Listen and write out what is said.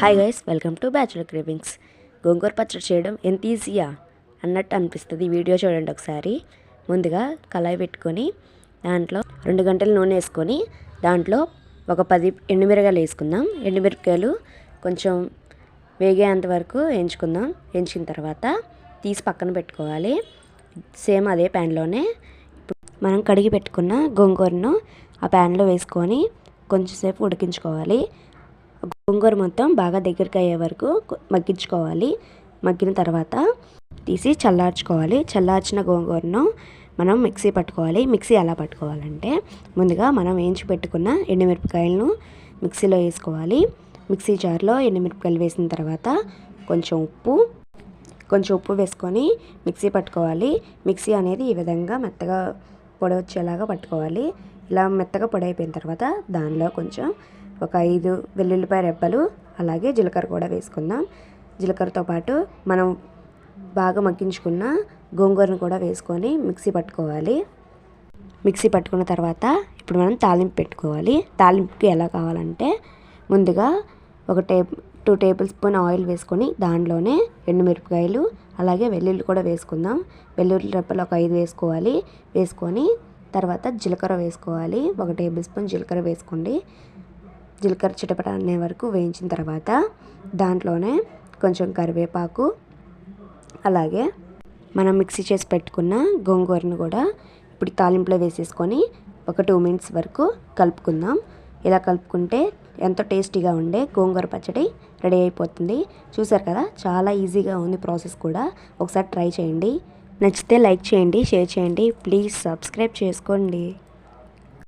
Hi guys welcome to bachelor cravings గోంగూర పచ్చడి చేయడం ఎంత ఈజీయా అన్నట్టు అనిపిస్తుంది. వీడియో చూడండి ఒకసారి. ముందుగా కళాయి పెట్టుకొని దాంట్లో రెండు గంటలు నూనె వేసుకొని దాంట్లో ఒక పది ఎండుమిరగాయలు వేసుకుందాం. ఎండుమిరపకాయలు కొంచెం వేగేంత వరకు వేయించుకుందాం. వేయించిన తర్వాత తీసి పక్కన పెట్టుకోవాలి. సేమ్ అదే ప్యాన్లోనే. మనం కడిగి పెట్టుకున్న గోంగూరను ఆ ప్యాన్లో వేసుకొని కొంచెంసేపు ఉడికించుకోవాలి. గోంగూర మొత్తం బాగా దగ్గరికి అయ్యే వరకు మగ్గించుకోవాలి. మగ్గిన తర్వాత తీసి చల్లార్చుకోవాలి. చల్లార్చిన గోంగూరను మనం మిక్సీ పట్టుకోవాలి. మిక్సీ ఎలా పట్టుకోవాలంటే ముందుగా మనం వేయించి పెట్టుకున్న ఎండుమిరపకాయలను మిక్సీలో వేసుకోవాలి. మిక్సీ జార్లో ఎండుమిరపకాయలు వేసిన తర్వాత కొంచెం ఉప్పు కొంచెం ఉప్పు వేసుకొని మిక్సీ పట్టుకోవాలి. మిక్సీ అనేది ఈ విధంగా మెత్తగా పొడి వచ్చేలాగా పట్టుకోవాలి. ఇలా మెత్తగా పొడి అయిపోయిన తర్వాత దానిలో కొంచెం ఒక ఐదు వెల్లుల్లిపాయ రెబ్బలు అలాగే జీలకర్ర కూడా వేసుకుందాం. జీలకర్రతో పాటు మనం బాగా మగ్గించుకున్న గోంగూరను కూడా వేసుకొని మిక్సీ పట్టుకోవాలి. మిక్సీ పట్టుకున్న తర్వాత ఇప్పుడు మనం తాలింపు పెట్టుకోవాలి. తాలింపుకి ఎలా కావాలంటే ముందుగా ఒక table to table spoon oil వేసుకొని దానిలోనే ఎండుమిరపకాయలు అలాగే వెల్లుల్లి కూడా వేసుకుందాం. వెల్లుల్లి రెప్పలు ఒక ఐదు వేసుకోవాలి. వేసుకొని తర్వాత జీలకర్ర వేసుకోవాలి. ఒక టేబుల్ స్పూన్ జీలకర్ర వేసుకోండి. జీలకర్ర చిటపట అనే వరకు వేయించిన తర్వాత దాంట్లోనే కొంచెం కరివేపాకు అలాగే మనం మిక్సీ చేసి పెట్టుకున్న గోంగూరను కూడా ఇప్పుడు తాలింపులో వేసేసుకొని ఒక టూ మినిట్స్ వరకు కలుపుకుందాం. ఇలా కలుపుకుంటే ఎంతో టేస్టీగా ఉండే గోంగూర పచ్చడి రెడీ అయిపోతుంది. చూసారు కదా చాలా ఈజీగా ఉంది ప్రాసెస్ కూడా. ఒకసారి ట్రై చేయండి. నచ్చితే లైక్ చేయండి షేర్ చేయండి. ప్లీజ్ సబ్స్క్రైబ్ చేసుకోండి.